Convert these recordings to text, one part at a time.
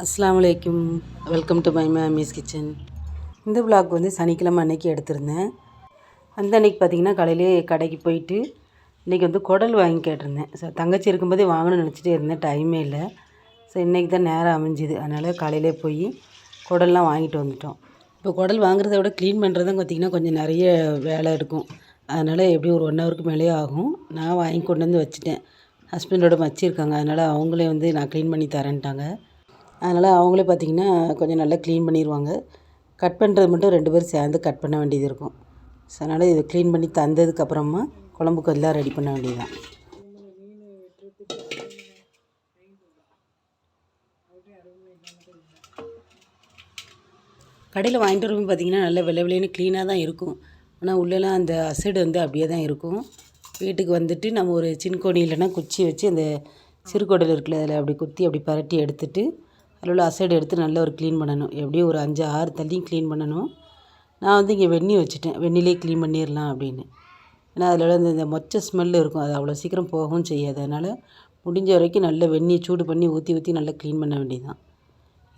அஸ்லாம் வலைக்கும். Welcome to my mamie's kitchen இந்த விளாக் வந்து சனிக்கிழமை அன்னைக்கு எடுத்திருந்தேன். அந்த அன்னைக்கு பார்த்தீங்கன்னா காலையிலே கடைக்கு போயிட்டு இன்றைக்கி வந்து குடல் வாங்கி கேட்டிருந்தேன். ஸோ தங்கச்சி இருக்கும்போதே வாங்கணும்னு நினச்சிட்டே இருந்தேன். டைமே இல்லை. ஸோ இன்றைக்கி தான் நேரம் அமைஞ்சுது. அதனால் காலையிலே போய் குடல்லாம் வாங்கிட்டு வந்துட்டோம். இப்போ குடல் வாங்குறத விட க்ளீன் பண்ணுறது தான் பார்த்திங்கன்னா கொஞ்சம் நிறைய வேலை இருக்கும். அதனால் எப்படியும் ஒரு ஒன் ஹவருக்கு மேலே ஆகும். நான் வாங்கி கொண்டு வந்து வச்சுட்டேன். ஹஸ்பண்டோட மச்சி இருக்காங்க. அதனால் அவங்களே வந்து நான் க்ளீன் பண்ணி தரேன்ட்டாங்க. அதனால் அவங்களே பார்த்திங்கன்னா கொஞ்சம் நல்லா க்ளீன் பண்ணிடுவாங்க கட் பண்ணுறது மட்டும் ரெண்டு பேரும் சேர்ந்து கட் பண்ண வேண்டியது இருக்கும். ஸோ அதனால் இதை க்ளீன் பண்ணி தந்ததுக்கப்புறமா குழம்புக்கு எல்லாம் ரெடி பண்ண வேண்டியதுதான். கடையில் வாங்கிட்டு வரும்போது பார்த்திங்கன்னா நல்ல வெள்ளை வெள்ளைன்னு க்ளீனாக தான் இருக்கும். ஆனால் உள்ளெல்லாம் அந்த அசடு வந்து அப்படியே தான் இருக்கும். வீட்டுக்கு வந்துட்டு நம்ம ஒரு சின்கோணி இல்லைன்னா குச்சி வச்சு அந்த சிறுகுடல் இருக்குல்ல அதில் அப்படி குத்தி அப்படி பரட்டி எடுத்துட்டு அதில் உள்ள அசைடு எடுத்து நல்லா ஒரு க்ளீன் பண்ணணும். எப்படியும் ஒரு அஞ்சு ஆறு தள்ளியும் க்ளீன் பண்ணணும். நான் வந்து இங்கே வெந்நி வச்சுட்டேன். வெந்நிலே க்ளீன் பண்ணிடலாம் அப்படின்னு. ஏன்னா அதில் உள்ள இந்த இந்த மொச்ச ஸ்மெல் இருக்கும். அது அவ்வளோ சீக்கிரம் போகவும் செய்யாது. அதனால் முடிஞ்ச வரைக்கும் நல்ல வெந்நியை சூடு பண்ணி ஊற்றி ஊற்றி நல்லா க்ளீன் பண்ண வேண்டியதுதான்.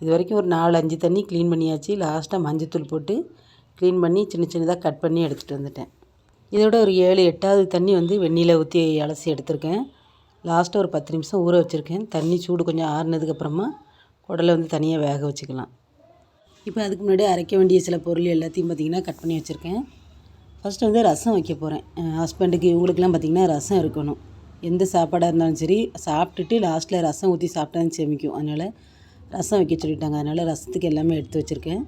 இது வரைக்கும் ஒரு நாலு அஞ்சு தண்ணி க்ளீன் பண்ணியாச்சு. லாஸ்ட்டாக மஞ்சத்தூள் போட்டு க்ளீன் பண்ணி சின்ன சின்னதாக கட் பண்ணி எடுத்துகிட்டு வந்துட்டேன். இதோட ஒரு ஏழு எட்டாவது தண்ணி வந்து வெந்நியில் ஊற்றி அலசி எடுத்திருக்கேன். லாஸ்ட்டாக ஒரு பத்து நிமிஷம் ஊற வச்சுருக்கேன். தண்ணி சூடு கொஞ்சம் ஆறுனதுக்கப்புறமா குடலை வந்து தனியாக வேக வச்சுக்கலாம். இப்போ அதுக்கு முன்னாடி அரைக்க வேண்டிய சில பொருள் எல்லாத்தையும் பார்த்திங்கன்னா கட் பண்ணி வச்சுருக்கேன். ஃபஸ்ட்டு வந்து ரசம் வைக்க போகிறேன். ஹஸ்பண்டுக்கு இவங்களுக்குலாம் பார்த்திங்கன்னா ரசம் இருக்கணும். எந்த சாப்பாடாக இருந்தாலும் சரி சாப்பிட்டுட்டு லாஸ்ட்டில் ரசம் ஊற்றி சாப்பிட்டா சேமிக்கும் செமிக்கும். அதனால் ரசம் வைக்க சொல்லிட்டாங்க. அதனால் ரசத்துக்கு எல்லாமே எடுத்து வச்சுருக்கேன்.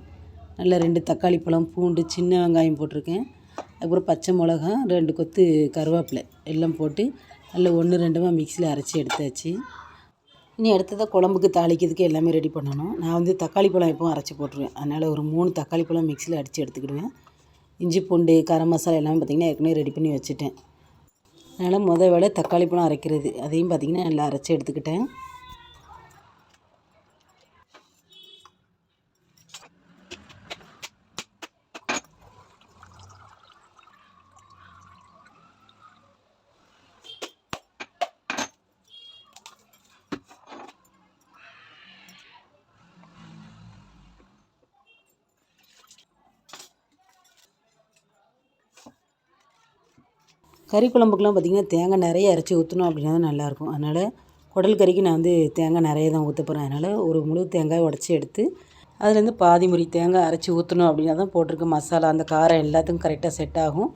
நல்லா ரெண்டு தக்காளி பழம் பூண்டு சின்ன வெங்காயம் போட்டிருக்கேன். அதுக்கப்புறம் பச்சை மிளகா ரெண்டு கொத்து கருவேப்பிலை எல்லாம் போட்டு நல்லா ஒன்று ரெண்டுமா மிக்சியில் அரைச்சி எடுத்தாச்சு. இனி அடுத்ததாக குழம்புக்கு தாளிக்கிறதுக்கு எல்லாமே ரெடி பண்ணணும். நான் வந்து தக்காளி பழம் எப்பவும் அரைச்சி போட்டுருவேன். அதனால் ஒரு மூணு தக்காளி பழம் மிக்சியில் அடித்து எடுத்துக்கிடுவேன். இஞ்சி பூண்டு கரம் மசாலா எல்லாமே பார்த்திங்கன்னா ஏற்கனவே ரெடி பண்ணி வச்சுட்டேன். அதனால் முத வேலை தக்காளி பழம் அரைக்கிறது. அதையும் பார்த்திங்கன்னா நல்லா அரைச்சி எடுத்துக்கிட்டேன். கறி குழம்புக்கெலாம் பார்த்திங்கன்னா தேங்காய் நிறைய அரைச்சி ஊற்றணும் அப்படின்னா தான் நல்லாயிருக்கும். அதனால் குடல் கறிக்கு நான் வந்து தேங்காய் நிறைய தான் ஊற்ற போகிறேன் அதனால் ஒரு முழு தேங்காய் உடச்சி எடுத்து அதுலேருந்து பாதி முறி தேங்காய் அரைச்சி ஊற்றணும் அப்படின்னா தான் போட்டிருக்க மசாலா அந்த காரம் எல்லாத்துக்கும் கரெக்டாக செட் ஆகும்.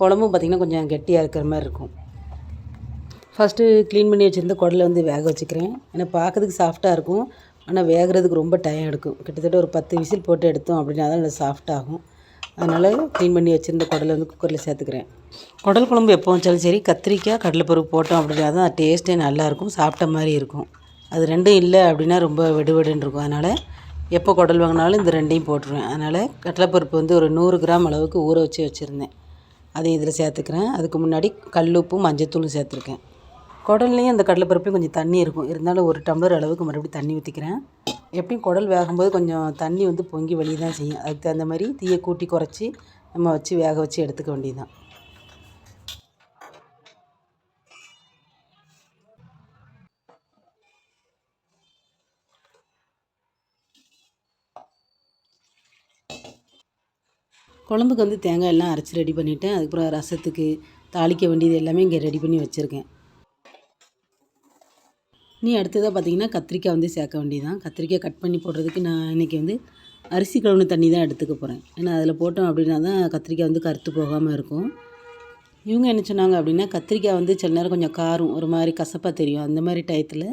குழம்பும் பார்த்திங்கன்னா கொஞ்சம் கெட்டியாக இருக்கிற மாதிரி இருக்கும். ஃபஸ்ட்டு க்ளீன் பண்ணி வச்சுருந்த குடலை வந்து வேக வச்சுக்கிறேன். ஏன்னா பார்க்கறதுக்கு சாஃப்டாக இருக்கும். ஆனால் வேகிறதுக்கு ரொம்ப டைம் எடுக்கும். கிட்டத்தட்ட ஒரு பத்து விசில் போட்டு எடுத்தோம் அப்படின்னா தான் நல்லா சாஃப்டாகும் அதனால் க்ளீன் பண்ணி வச்சுருந்த குடலை வந்து குக்கரில் சேர்த்துக்கிறேன். குடல் குழம்பு எப்போ வச்சாலும் சரி கத்திரிக்காய் கடலைப்பருப்பு போட்டோம் அப்படின்னா தான் டேஸ்ட்டே நல்லாயிருக்கும் சாப்பிட்ட மாதிரி இருக்கும். அது ரெண்டும் இல்லை அப்படின்னா ரொம்ப வெடுவெடுன்னு இருக்கும். அதனால் எப்போ குடல் வாங்கினாலும் இந்த ரெண்டையும் போட்டுருவேன். அதனால் கடலைப்பருப்பு வந்து ஒரு நூறு கிராம் அளவுக்கு ஊற வச்சு வச்சுருந்தேன். அதை இதில் சேர்த்துக்கிறேன். அதுக்கு முன்னாடி கல்லுப்பும் மஞ்சத்தூளும் சேர்த்துருக்கேன். குடல்லையும் அந்த கடலைப்பருப்பையும் கொஞ்சம் தண்ணி இருக்கும். இருந்தாலும் ஒரு டம்ளர் அளவுக்கு மறுபடியும் தண்ணி ஊற்றிக்கிறேன். எப்படியும் குடல் வேகும்போது கொஞ்சம் தண்ணி வந்து பொங்கி வழி தான் செய்யும். அதுக்கு தகுந்த மாதிரி தீயை கூட்டி குறைச்சி நம்ம வச்சு வேக வச்சு எடுத்துக்க வேண்டியதுதான். குழம்புக்கு வந்து தேங்காய் எல்லாம் அரைச்சி ரெடி பண்ணிவிட்டேன் அதுக்கப்புறம் ரசத்துக்கு தாளிக்க வேண்டியது எல்லாமே இங்கே ரெடி பண்ணி வச்சுருக்கேன். நீ அடுத்ததாக பார்த்தீங்கன்னா கத்திரிக்காய் வந்து சேர்க்க வேண்டியதான் கத்திரிக்காய் கட் பண்ணி போடுறதுக்கு நான் இன்றைக்கி வந்து அரிசி கழுவுன தண்ணி தான் எடுத்துக்க போகிறேன் ஏன்னா அதில் போட்டோம் அப்படின்னா தான் கத்திரிக்காய் வந்து கருத்து போகாமல் இருக்கும். இவங்க என்ன சொன்னாங்க அப்படின்னா கத்திரிக்காய் வந்து சில நேரம் கொஞ்சம் காரம் ஒரு மாதிரி கசப்பாக தெரியும். அந்த மாதிரி டயத்தில்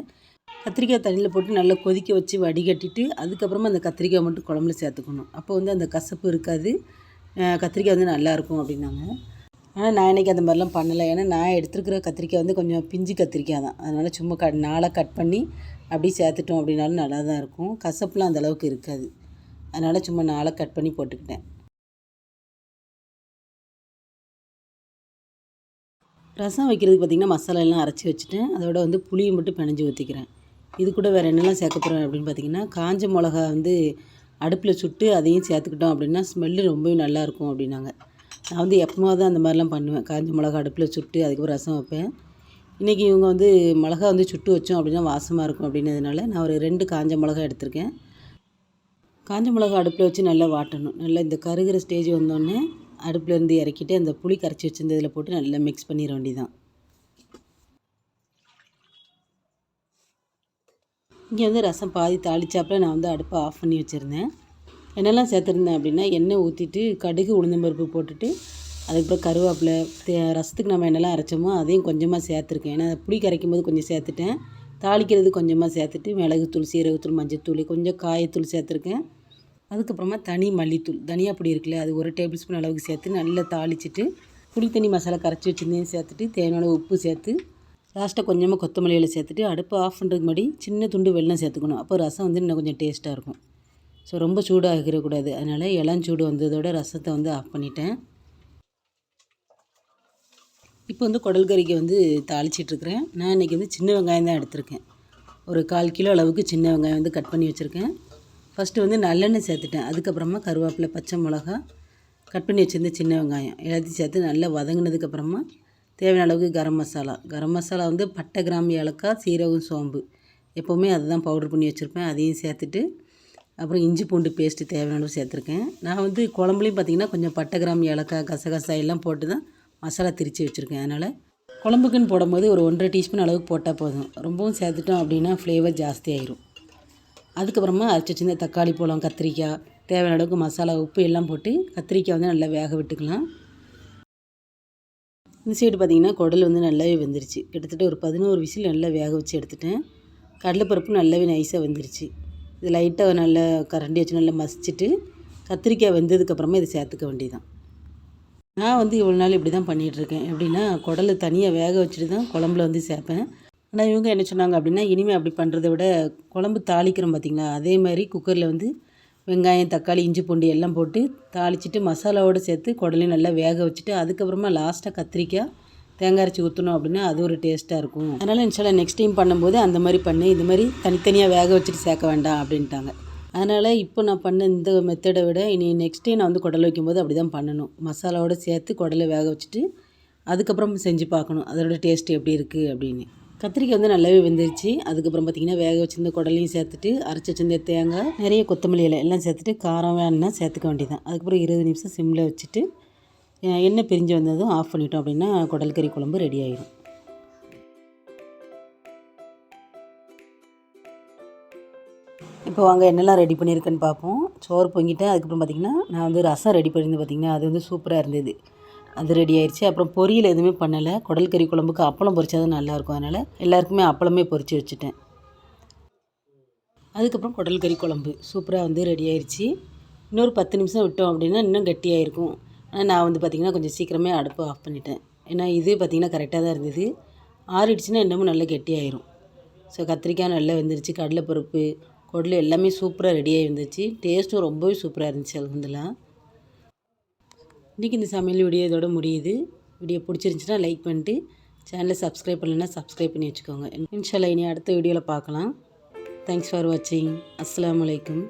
கத்திரிக்காய் தண்ணியில் போட்டு நல்லா கொதிக்க வச்சு வடிகட்டிட்டு அதுக்கப்புறமா அந்த கத்திரிக்காய் மட்டும் குழம்புல சேர்த்துக்கணும். அப்போ வந்து அந்த கசப்பு இருக்காது. கத்திரிக்காய் வந்து நல்லாயிருக்கும் அப்படின்னாங்க. ஆனால் நான் இன்றைக்கி அந்த மாதிரிலாம் பண்ணலை. ஏன்னா நான் எடுத்துருக்கிற கத்திரிக்காய் வந்து கொஞ்சம் பிஞ்சு கத்திரிக்காய் தான். அதனால் சும்மா கட் நாளாக கட் பண்ணி அப்படியே சேர்த்துட்டோம் அப்படின்னாலும் நல்லா தான் இருக்கும். கசப்புலாம் அந்த அளவுக்கு இருக்காது. அதனால் சும்மா நாளாக கட் பண்ணி போட்டுக்கிட்டேன். ரசம் வைக்கிறதுக்கு பார்த்திங்கன்னா மசாலா எல்லாம் அரைச்சி வச்சுட்டேன். அதோட வந்து புளியை மட்டும் பிணைஞ்சி ஊற்றிக்கிறேன் இது கூட வேறு என்னெல்லாம் சேர்க்க போகிறேன் அப்படின்னு பார்த்திங்கன்னா காஞ்ச மிளகா வந்து அடுப்பில் சுட்டு அதையும் சேர்த்துக்கிட்டோம் அப்படின்னா ஸ்மெல்லு ரொம்பவே நல்லாயிருக்கும் அப்படின்னாங்க. நான் வந்து எப்போவாவது அந்த மாதிரிலாம் பண்ணுவேன். காஞ்ச மிளகா அடுப்பில் சுட்டு அதுக்கப்புறம் ரசம் வைப்பேன். இன்றைக்கி இவங்க வந்து மிளகா வந்து சுட்டு வச்சோம் அப்படின்னா வாசமாக இருக்கும் அப்படின்னதுனால நான் ஒரு ரெண்டு காஞ்ச மிளகா எடுத்திருக்கேன். காஞ்ச மிளகா அடுப்பில் வச்சு நல்லா வாட்டணும். நல்லா இந்த கருகிற ஸ்டேஜ் வந்தோடனே அடுப்புலேருந்து இறக்கிட்டு அந்த புளி கரைச்சி வச்சிருந்ததில் போட்டு நல்லா மிக்ஸ் பண்ணிட வேண்டியதான் இங்கே வந்து ரசம் பாதி தாளிச்சாப்பில் நான் வந்து அடுப்பை ஆஃப் பண்ணி வச்சுருந்தேன். என்னெல்லாம் சேர்த்துருந்தேன் அப்படின்னா எண்ணெய் ஊற்றிட்டு கடுகு உளுந்தம்பருப்பு போட்டுட்டு அதுக்கப்புறம் கருவேப்பிலை தே ரசத்துக்கு நம்ம என்னெல்லாம் அரைச்சோமோ அதையும் கொஞ்சமாக சேர்த்துருக்கேன். ஏன்னா புளி கரைக்கும் போது கொஞ்சம் சேர்த்துட்டேன். தாளிக்கிறது கொஞ்சமாக சேர்த்துட்டு மிளகுத்தூள் சீரகத்தூள் மஞ்சத்தூள் கொஞ்சம் காயத்தூள் சேர்த்துருக்கேன். அதுக்கப்புறமா தனி மல்லித்தூள். தனியா பொடி இருக்குல்ல அது ஒரு டேபிள் ஸ்பூன் அளவுக்கு சேர்த்து நல்லா தாளிச்சிட்டு புளி தண்ணி மசாலா கரைச்சி வச்சுருந்தையும் சேர்த்துட்டு தேவையான உப்பு சேர்த்து லாஸ்ட்டாக கொஞ்சமாக கொத்தமல்லியில் சேர்த்துட்டு அடுப்பு ஆஃப் பண்ணுறதுக்கு முன்னாடி சின்ன துண்டு வெள்ளம் சேர்த்துக்கணும். அப்போ ரசம் வந்து இன்னும் கொஞ்சம் டேஸ்ட்டாக இருக்கும். ஸோ ரொம்ப சூடாக இருக்கக்கூடாது அதனால் இளஞ்சூடு வந்ததோட ரசத்தை வந்து ஆஃப் பண்ணிட்டேன். இப்போ வந்து குடல் கறிக்கு வந்து தாளிச்சிட்ருக்கிறேன் நான் இன்றைக்கி வந்து சின்ன வெங்காயம் தான் எடுத்திருக்கேன். ஒரு கால் கிலோ அளவுக்கு சின்ன வெங்காயம் வந்து கட் பண்ணி வச்சுருக்கேன். ஃபஸ்ட்டு வந்து நல்லெண்ணெய் சேர்த்துட்டேன். அதுக்கப்புறமா கருவேப்பிலை பச்சை மிளகா கட் பண்ணி வச்சுருந்த சின்ன வெங்காயம். எல்லாத்தையும் சேர்த்து நல்லா வதங்கினதுக்கப்புறமா தேவையான அளவுக்கு கரம் மசாலா. கரம் மசாலா வந்து பட்டை கிராம்பு ஏலக்காய் சீரகம் சோம்பு. எப்போவுமே அதுதான் பவுடர் பண்ணி வச்சுருப்பேன். அதையும் சேர்த்துட்டு அப்புறம் இஞ்சி பூண்டு பேஸ்ட்டு தேவையான அளவு சேர்த்துருக்கேன். நான் வந்து குழம்புலையும் பார்த்திங்கன்னா கொஞ்சம் பட்டை கிராம்பு ஏலக்காய் கசகசா எல்லாம் போட்டு தான் மசாலா திரித்து வச்சுருக்கேன். அதனால் குழம்புக்குன்னு போடும்போது ஒரு ஒன்றரை டீஸ்பூன் அளவுக்கு போட்டால் போதும். ரொம்பவும் சேர்த்துட்டோம் அப்படின்னா ஃப்ளேவர் ஜாஸ்தி ஆயிரும். அதுக்கப்புறமா அரைச்சி வச்சிருந்த தக்காளி பழம் கத்திரிக்காய் தேவையான அளவுக்கு மசாலா உப்பு எல்லாம் போட்டு கத்திரிக்காய் வந்து நல்லா வேக விட்டுக்கலாம். இந்த சைடு பார்த்திங்கன்னா குடல் வந்து நல்லாவே வெந்துருச்சு. கிட்டத்தட்ட ஒரு பதினோரு விசில் நல்லா வேக வச்சு எடுத்துட்டேன். கடலைப்பருப்பு நல்லாவே நைஸாக வெந்துருச்சு. இது லைட்டாக நல்லா கரண்டி வச்சு நல்லா மசிச்சுட்டு கத்திரிக்காய் வெந்ததுக்கப்புறமா இதை சேர்த்துக்க வேண்டியதான் நான் வந்து இவ்வளோ நாள் இப்படி தான் பண்ணிகிட்ருக்கேன் எப்படின்னா குடலை தனியாக வேக வச்சுட்டு தான் குழம்புல வந்து சேர்ப்பேன். ஆனால் இவங்க என்ன சொன்னாங்க அப்படின்னா இனிமேல் அப்படி பண்ணுறத விட குழம்பு தாளிக்கிறோம் பார்த்திங்களா அதே மாதிரி குக்கரில் வந்து வெங்காயம் தக்காளி இஞ்சி பூண்டு எல்லாம் போட்டு தாளிச்சிட்டு மசாலாவோடு சேர்த்து குடலையும் நல்லா வேக வச்சுட்டு அதுக்கப்புறமா லாஸ்ட்டாக கத்திரிக்காய் தேங்காய் அரைச்சி ஊற்றணும் அப்படின்னா அது ஒரு டேஸ்ட்டாக இருக்கும். அதனால் இன்ஷால்லா நெக்ஸ்ட் டைம் பண்ணும்போது அந்த மாதிரி பண்ணு இது மாதிரி தனித்தனியாக வேக வச்சுட்டு சேர்க்க வேண்டாம் அப்படின்ட்டாங்க. அதனால் இப்போ நான் பண்ண இந்த மெத்தடை விட இனி நெக்ஸ்ட் டைம் நான் வந்து குடலை வைக்கும்போது அப்படி தான் பண்ணணும். மசாலாவோடு சேர்த்து குடலை வேக வச்சுட்டு அதுக்கப்புறம் செஞ்சு பார்க்கணும். அதோட டேஸ்ட் எப்படி இருக்குது அப்படின்னு. கத்திரிக்காய் வந்து நல்லாவே வெந்துருச்சு. அதுக்கப்புறம் பார்த்திங்கன்னா வேக வச்சிருந்த குடலையும் சேர்த்துட்டு அரைச்சி வச்சிருந்த தேங்காய் நிறைய கொத்தமல்லி இலை எல்லாம் சேர்த்துட்டு காரம் வேணும்னா சேர்த்துக்க வேண்டியதான் அதுக்கப்புறம் இருபது நிமிஷம் சிம்மில் வச்சுட்டு எண்ணெய் பிரிஞ்சு வந்ததும் ஆஃப் பண்ணிட்டோம் அப்படின்னா குடல் கறி குழம்பு ரெடி ஆகிடும் இப்போ வாங்க என்னெல்லாம் ரெடி பண்ணியிருக்கேன்னு பார்ப்போம். சோறு பொங்கிட்டேன் அதுக்கப்புறம் பார்த்திங்கன்னா நான் வந்து ரசம் ரெடி பண்ணியிருந்தேன் பார்த்திங்கன்னா அது வந்து சூப்பராக இருந்தது. அது ரெடி ஆயிடுச்சு அப்புறம் பொரியல் எதுவுமே பண்ணலை. குடல் கறி குழம்புக்கு அப்பளம் பொரிச்சா தான் நல்லாயிருக்கும் அதனால் எல்லாருக்குமே அப்பளமே பொரிச்சு வச்சுட்டேன். அதுக்கப்புறம் குடல் கறி குழம்பு. சூப்பராக வந்து ரெடி ஆயிடுச்சு இன்னொரு பத்து நிமிஷம் விட்டோம் அப்படின்னா இன்னும் கெட்டியாக இருக்கும். ஆனால் நான் வந்து பார்த்திங்கன்னா கொஞ்சம் சீக்கிரமே அடுப்பு ஆஃப் பண்ணிட்டேன். ஏன்னா இது பார்த்திங்கன்னா கரெக்டாக தான் இருந்தது. ஆறிடுச்சுன்னா இன்னமும் நல்லா கெட்டியாயிரும். ஸோ கத்திரிக்காய் நல்லா வெந்துருச்சு. கடலைப்பருப்பு குடல் எல்லாமே சூப்பராக ரெடியாகி வந்துருச்சு டேஸ்ட்டும் ரொம்பவே சூப்பராக இருந்துச்சு அலமதுல்லாம் இன்றைக்கி இந்த சமையல் வீடியோ இதோட முடியுது. வீடியோ பிடிச்சிருந்துச்சுன்னா லைக் பண்ணிட்டு சேனலை சப்ஸ்கிரைப் பண்ணலைன்னா சப்ஸ்கிரைப் பண்ணி வச்சுக்கோங்க. இன்ஷால்லா இனி அடுத்த வீடியோவில் பார்க்கலாம். தேங்க்ஸ் ஃபார் வாட்சிங் அஸ்ஸலாமு அலைக்கும்